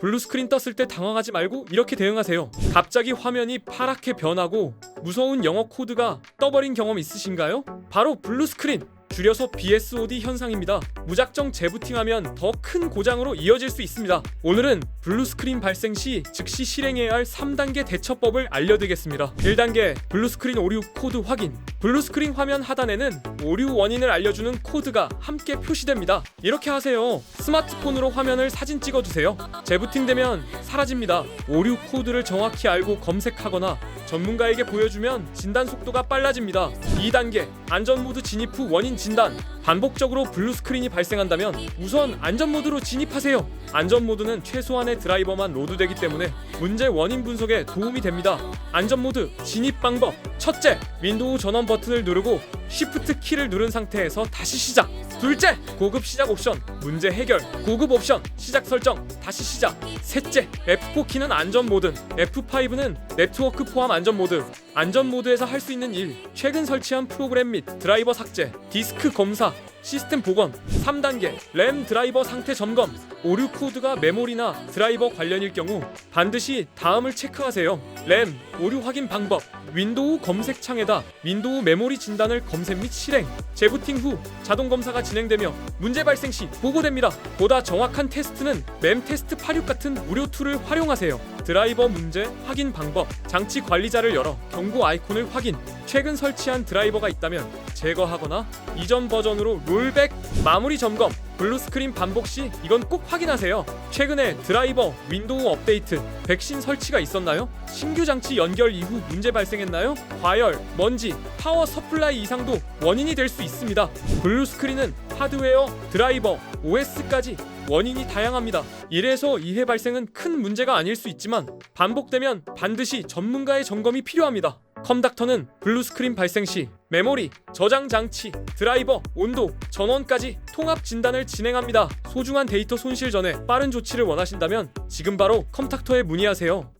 블루스크린 떴을 때 당황하지 말고 이렇게 대응하세요. 갑자기 화면이 파랗게 변하고 무서운 영어 코드가 떠버린 경험 있으신가요? 바로 블루스크린 줄여서 BSOD 현상입니다. 무작정 재부팅하면 더 큰 고장으로 이어질 수 있습니다. 오늘은 블루스크린 발생 시 즉시 실행해야 할 3단계 대처법을 알려드리겠습니다. 1단계 블루스크린 오류 코드 확인. 블루스크린 화면 하단에는 오류 원인을 알려주는 코드가 함께 표시됩니다. 이렇게 하세요. 스마트폰으로 화면을 사진 찍어주세요. 재부팅되면 사라집니다. 오류 코드를 정확히 알고 검색하거나 전문가에게 보여주면 진단 속도가 빨라집니다. 2단계 안전 모드 진입 후 원인 진단. 반복적으로 블루 스크린이 발생한다면 우선 안전 모드로 진입하세요. 안전 모드는 최소한의 드라이버만 로드되기 때문에 문제 원인 분석에 도움이 됩니다. 안전 모드 진입 방법. 첫째, 윈도우 전원 버튼을 누르고 쉬프트 키를 누른 상태에서 다시 시작. 둘째, 고급 시작 옵션, 문제 해결. 고급 옵션, 시작 설정, 다시 시작. 셋째, F4 키는 안전 모드, F5는 네트워크 포함 안전 모드. 안전 모드에서 할 수 있는 일, 최근 설치한 프로그램 및 드라이버 삭제, 디스 크 검사, 시스템 복원. 3단계, 램 드라이버 상태 점검. 오류 코드가 메모리나 드라이버 관련일 경우 반드시 다음을 체크하세요. 램 오류 확인 방법. 윈도우 검색창에다 윈도우 메모리 진단을 검색 및 실행. 재부팅 후 자동 검사가 진행되며 문제 발생 시 보고됩니다. 보다 정확한 테스트는 램 테스트 86 같은 무료 툴을 활용하세요. 드라이버 문제 확인 방법. 장치 관리자를 열어 경고 아이콘을 확인. 최근 설치한 드라이버가 있다면 제거하거나 이전 버전으로 롤백 마무리 점검. 블루스크린 반복 시 이건 꼭 확인하세요. 최근에 드라이버, 윈도우 업데이트, 백신 설치가 있었나요? 신규 장치 연결 이후 문제 발생했나요? 과열, 먼지, 파워 서플라이 이상도 원인이 될 수 있습니다. 블루스크린은 하드웨어, 드라이버, OS까지 원인이 다양합니다. 이래서 2회 발생은 큰 문제가 아닐 수 있지만 반복되면 반드시 전문가의 점검이 필요합니다. 컴닥터는 블루스크린 발생 시 메모리, 저장 장치, 드라이버, 온도, 전원까지 통합 진단을 진행합니다. 소중한 데이터 손실 전에 빠른 조치를 원하신다면 지금 바로 컴닥터에 문의하세요.